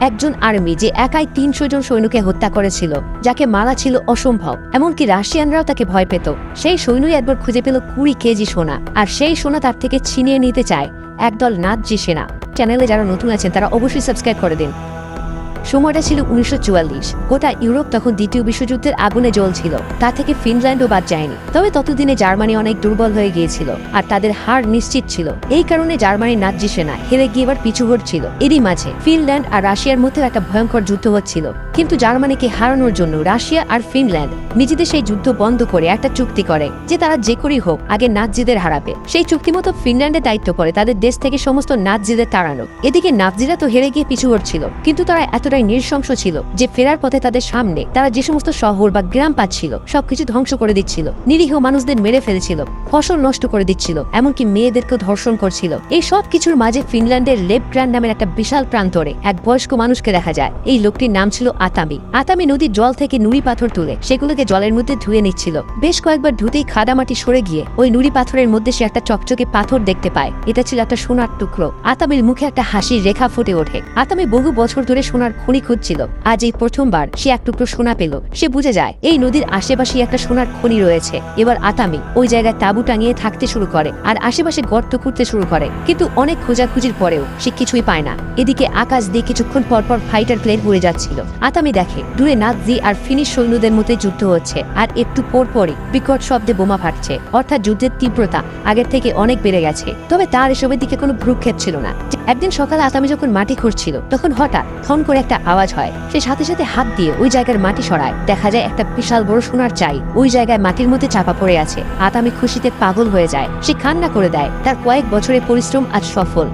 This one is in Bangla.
একজন আর্মি যে একাই তিনশো জন সৈন্যকে হত্যা করেছিল, যাকে মারা ছিল অসম্ভব। এমনকি রাশিয়ানরাও তাকে ভয় পেত। সেই সৈন্যই একবার খুঁজে পেল কুড়ি কেজি সোনা, আর সেই সোনা তার থেকে ছিনিয়ে নিতে চায় একদল নাৎজি সেনা। চ্যানেলে যারা নতুন আছেন, তারা অবশ্যই সাবস্ক্রাইব করে দিন। সময়টা ছিল উনিশশো চুয়াল্লিশ। গোটা ইউরোপ তখন দ্বিতীয় বিশ্বযুদ্ধের আগুনে জ্বলছিল। তা থেকে ফিনল্যান্ডও বাদ যায়নি। তবে ততদিনে জার্মানি অনেক দুর্বল হয়ে গিয়েছিল আর তাদের হার নিশ্চিত ছিল। এই কারণে জার্মানির নাজি সেনা হেরে গিয়ে এবার পিছু হটছিল এরই মাঝে ফিনল্যান্ড আর রাশিয়ার মধ্যে একটা ভয়ঙ্কর যুদ্ধ হচ্ছিল। কিন্তু জার্মানিকে হারানোর জন্য রাশিয়া আর ফিনল্যান্ড নিজেদের সেই যুদ্ধ বন্ধ করে একটা চুক্তি করে যে তারা যে করেই হোক আগে নাৎজিদের হারাবে। সেই চুক্তি মতো ফিনল্যান্ডের দায়িত্ব করে তাদের দেশ থেকে সমস্ত নাৎজিদের তাড়ানো এদিকে নাৎজিরা তো হেরে গিয়ে পিছু হটছিল কিন্তু তারা এতটাই নৃশংস ছিল। যে ফেরার পথে তাদের সামনে তারা যে সমস্ত শহর বা গ্রাম পাচ্ছিল, সবকিছু ধ্বংস করে দিচ্ছিল। নিরীহ মানুষদের মেরে ফেলেছিল, ফসল নষ্ট করে দিচ্ছিল, এমনকি মেয়েদেরকে ধর্ষণ করছিল। এই সব কিছুর মাঝে ফিনল্যান্ডের লেপ গ্র্যান্ড নামের একটা বিশাল প্রান্তরে এক বয়স্ক মানুষকে দেখা যায়। এই লোকটির নাম ছিল আতামি। আতামি নদীর জল থেকে নুড়ি পাথর তুলে সেগুলোকে জলের মধ্যে ধুয়ে নিচ্ছিল। বেশ কয়েকবার ধুতেই খাদামাটি সরে গিয়ে ওই নুড়ি পাথরের মধ্যে সে একটা চকচকে পাথর দেখতে পায়। এটা ছিল একটা সোনার টুকরো। আতামির মুখে একটা হাসির রেখা ফুটে ওঠে। আতামি বহু বছর ধরে সোনার খনি খুঁজছিল। আজ এই প্রথমবার সে এক টুকরো সোনা পেল। সে বুঝে যায়, এই নদীর আশেপাশে একটা সোনার খনি রয়েছে। এবার আতামি ওই জায়গায় তাঁবু টাঙিয়ে থাকতে শুরু করে আর আশেপাশে গর্ত খুঁড়তে শুরু করে। কিন্তু অনেক খোঁজাখুঁজির পরেও সে কিছুই পায় না। এদিকে আকাশ দিয়ে কিছুক্ষণ পর পর ফাইটার প্লেন উড়ে যাচ্ছিল। আতামি দেখে, দূরে নাৎজি আর ফিনিশ সৈন্যদের মধ্যে যুদ্ধ হচ্ছে আর একটু পর পরই বিকট শব্দে বোমা ফাটছে। অর্থাৎ যুদ্ধের তীব্রতা আগের থেকে অনেক বেড়ে গেছে। তবে তার এসবের দিকে কোনো ভ্রুক্ষেপ ছিল না। একদিন সকালে আতামি যখন মাটি খুঁড়ছিল, তখন হঠাৎ থন করে একটা আওয়াজ হয়। সে সাথে সাথে হাত দিয়ে ওই জায়গার মাটি সরায়। দেখা যায় একটা বিশাল বড় সোনার চাই ওই জায়গায় মাটির মধ্যে চাপা পড়ে আছে। আতামি খুশিতে পাগল হয়ে যায়। সে কান্না করে দেয়। তার কয়েক বছরের পরিশ্রম আজ সফল।